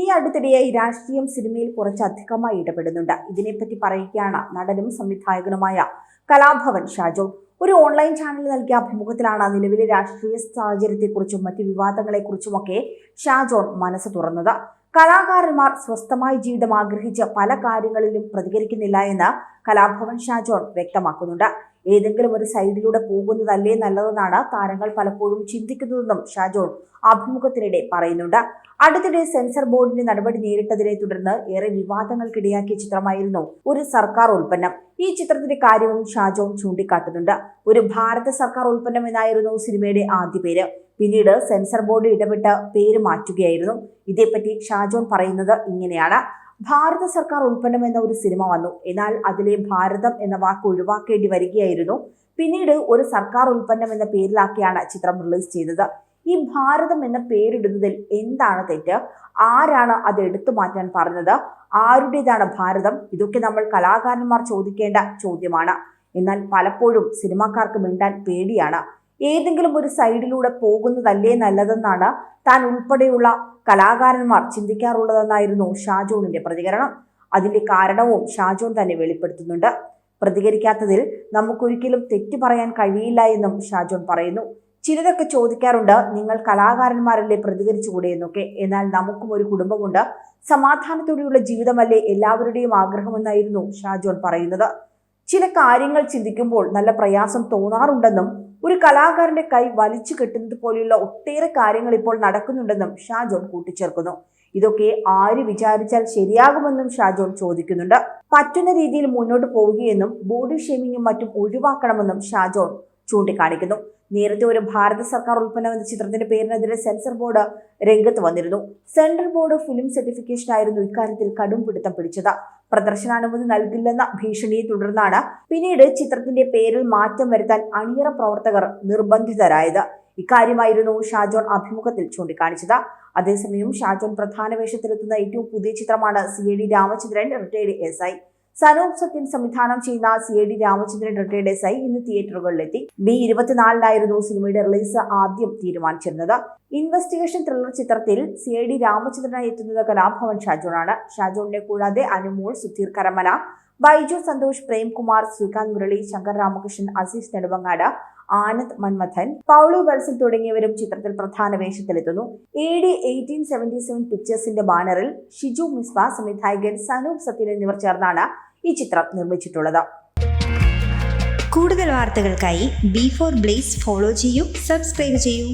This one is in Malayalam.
ഈ അടുത്തിടെയായി രാഷ്ട്രീയം സിനിമയിൽ കുറച്ച് അധികമായി ഇടപെടുന്നുണ്ട്. ഇതിനെപ്പറ്റി പറയുകയാണ് നടനും സംവിധായകനുമായ കലാഭവൻ ഷാജോ. ഒരു ഓൺലൈൻ ചാനൽ നൽകിയ അഭിമുഖത്തിലാണ് നിലവിലെ രാഷ്ട്രീയ സാഹചര്യത്തെക്കുറിച്ചും മറ്റ് വിവാദങ്ങളെക്കുറിച്ചുമൊക്കെ ഷാജോൺ മനസ്സ് തുറന്നത്. കലാകാരന്മാർ സ്വസ്ഥമായ ജീവിതം ആഗ്രഹിച്ച് പല കാര്യങ്ങളിലും പ്രതികരിക്കുന്നില്ല എന്ന് കലാഭവൻ ഷാജോൺ വ്യക്തമാക്കുന്നുണ്ട്. ഏതെങ്കിലും ഒരു സൈഡിലൂടെ പോകുന്നതല്ലേ നല്ലതെന്നാണ് താരങ്ങൾ പലപ്പോഴും ചിന്തിക്കുന്നതെന്നും ഷാജോൺ അഭിമുഖത്തിനിടെ പറയുന്നുണ്ട്. അടുത്തിടെ സെൻസർ ബോർഡിന്റെ നടപടി നേരിട്ടതിനെ തുടർന്ന് ഏറെ വിവാദങ്ങൾക്കിടയാക്കിയ ചിത്രമായിരുന്നു ഒരു സർക്കാർ ഉൽപ്പന്നം. ഈ ചിത്രത്തിന്റെ കാര്യവും ഷാജോൺ ചൂണ്ടിക്കാട്ടുന്നുണ്ട്. ഒരു ഭാരത സർക്കാർ ഉൽപ്പന്നം എന്നായിരുന്നു സിനിമയുടെ ആദ്യ പേര്. പിന്നീട് സെൻസർ ബോർഡ് ഇടപെട്ട് പേര് മാറ്റുകയായിരുന്നു. ഇതേപ്പറ്റി ഷാജോൺ പറയുന്നത് ഇങ്ങനെയാണ്. ഭാരത സർക്കാർ ഉൽപ്പന്നം എന്ന ഒരു സിനിമ വന്നു. എന്നാൽ അതിലെ ഭാരതം എന്ന വാക്ക് ഒഴിവാക്കേണ്ടി വരികയായിരുന്നു. പിന്നീട് ഒരു സർക്കാർ ഉൽപ്പന്നം എന്ന പേരിലാക്കിയാണ് ചിത്രം റിലീസ് ചെയ്തത്. ഈ ഭാരതം എന്ന പേരിടുന്നതിൽ എന്താണ് തെറ്റ്? ആരാണ് അത് എടുത്തു മാറ്റാൻ പറഞ്ഞത്? ആരുടേതാണ് ഭാരതം? ഇതൊക്കെ നമ്മൾ കലാകാരന്മാർ ചോദിക്കേണ്ട ചോദ്യമാണ്. എന്നാൽ പലപ്പോഴും സിനിമാക്കാർക്ക് മിണ്ടാൻ പേടിയാണ്. ഏതെങ്കിലും ഒരു സൈഡിലൂടെ പോകുന്നതല്ലേ നല്ലതെന്നാണ് താൻ ഉൾപ്പെടെയുള്ള കലാകാരന്മാർ ചിന്തിക്കാറുള്ളതെന്നായിരുന്നു ഷാജോണിന്റെ പ്രതികരണം. അതിന്റെ കാരണവും ഷാജോൺ തന്നെ വെളിപ്പെടുത്തുന്നുണ്ട്. പ്രതികരിക്കാത്തതിൽ നമുക്കൊരിക്കലും തെറ്റു പറയാൻ കഴിയില്ല എന്നും ഷാജോൺ പറയുന്നു. ചിലരൊക്കെ ചോദിക്കാറുണ്ട് നിങ്ങൾ കലാകാരന്മാരല്ലേ പ്രതികരിച്ചുകൂടെ? എന്നൊക്കെ. എന്നാൽ നമുക്കും ഒരു കുടുംബമുണ്ട്. സമാധാനത്തോടെയുള്ള ജീവിതമല്ലേ എല്ലാവരുടെയും ആഗ്രഹമെന്നായിരുന്നു ഷാജോൺ പറയുന്നത്. ചില കാര്യങ്ങൾ ചിന്തിക്കുമ്പോൾ നല്ല പ്രയാസം തോന്നാറുണ്ടെന്നും ഒരു കലാകാരന്റെ കൈ വലിച്ചു കെട്ടുന്നത് പോലെയുള്ള ഒട്ടേറെ കാര്യങ്ങൾ ഇപ്പോൾ നടക്കുന്നുണ്ടെന്നും ഷാജോൺ കൂട്ടിച്ചേർക്കുന്നു. ഇതൊക്കെ ആര് വിചാരിച്ചാൽ ശരിയാകുമെന്നും ഷാജോൺ ചോദിക്കുന്നുണ്ട്. പറ്റുന്ന രീതിയിൽ മുന്നോട്ട് പോവുകയെന്നും ബോഡി ഷേമിങ്ങും മറ്റും ഒഴിവാക്കണമെന്നും ഷാജോൺ ചൂണ്ടിക്കാണിക്കുന്നു. നേരത്തെ ഒരു ഭാരത സർക്കാർ ഉൽപ്പന്നം എന്ന ചിത്രത്തിന്റെ പേരിനെതിരെ സെൻസർ ബോർഡ് രംഗത്ത് വന്നിരുന്നു. സെൻട്രൽ ബോർഡ് ഫിലിം സർട്ടിഫിക്കേഷൻ ആയിരുന്നു ഇക്കാര്യത്തിൽ കടും പിടുത്തം പിടിച്ചത്. പ്രദർശനാനുമതി നൽകില്ലെന്ന ഭീഷണിയെ തുടർന്നാണ് പിന്നീട് ചിത്രത്തിന്റെ പേരിൽ മാറ്റം വരുത്താൻ അണിയറ പ്രവർത്തകർ നിർബന്ധിതരായത്. ഇക്കാര്യമായിരുന്നു ഷാജോൺ അഭിമുഖത്തിൽ ചൂണ്ടിക്കാണിച്ചത്. അതേസമയം ഷാജോൺ പ്രധാന വേഷത്തിലെത്തുന്ന ഏറ്റവും പുതിയ ചിത്രമാണ് C A D Ramachandran retired S I. Sanoop Sathyan സംവിധാനം ചെയ്യുന്ന C A D Ramachandran S I ഇന്ന് തിയേറ്ററുകളിലെത്തി. ബി ഇരുപത്തിനാലിലായിരുന്നു സിനിമയുടെ റിലീസ് ആദ്യം തീരുമാനിച്ചിരുന്നത്. ഇൻവെസ്റ്റിഗേഷൻ ത്രില്ലർ ചിത്രത്തിൽ സി ഐ ഡി രാമചന്ദ്രനായി എത്തുന്നത് കലാഭവൻ ഷാജോണാണ്. ഷാജോണിനെ കൂടാതെ അനുമോൾ സുധീർ കരമന ബൈജു സന്തോഷ് പ്രേംകുമാർ ശ്രീകാന്ത് മുരളി ശങ്കർ രാമകൃഷ്ണൻ അസീസ് നെടുവങ്ങാട് ആനന്ദ് മന്മഥൻ പൗളി വത്സൻ തുടങ്ങിയവരും ചിത്രത്തിൽ പ്രധാന വേഷത്തിലെത്തുന്നു. A D eighteen seventy seven പിക്ചേഴ്സിന്റെ ബാനറിൽ ഷിജു മിസ്ബ സംവിധായകൻ സനൂപ് സത്യൻ എന്നിവർ ചേർന്നാണ് ഈ ചിത്രം നിർമ്മിച്ചിട്ടുള്ളത്. കൂടുതൽ വാർത്തകൾക്കായി ബി ഫോർ ബ്ലേസ് ഫോളോ ചെയ്യൂ സബ്സ്ക്രൈബ് ചെയ്യൂ.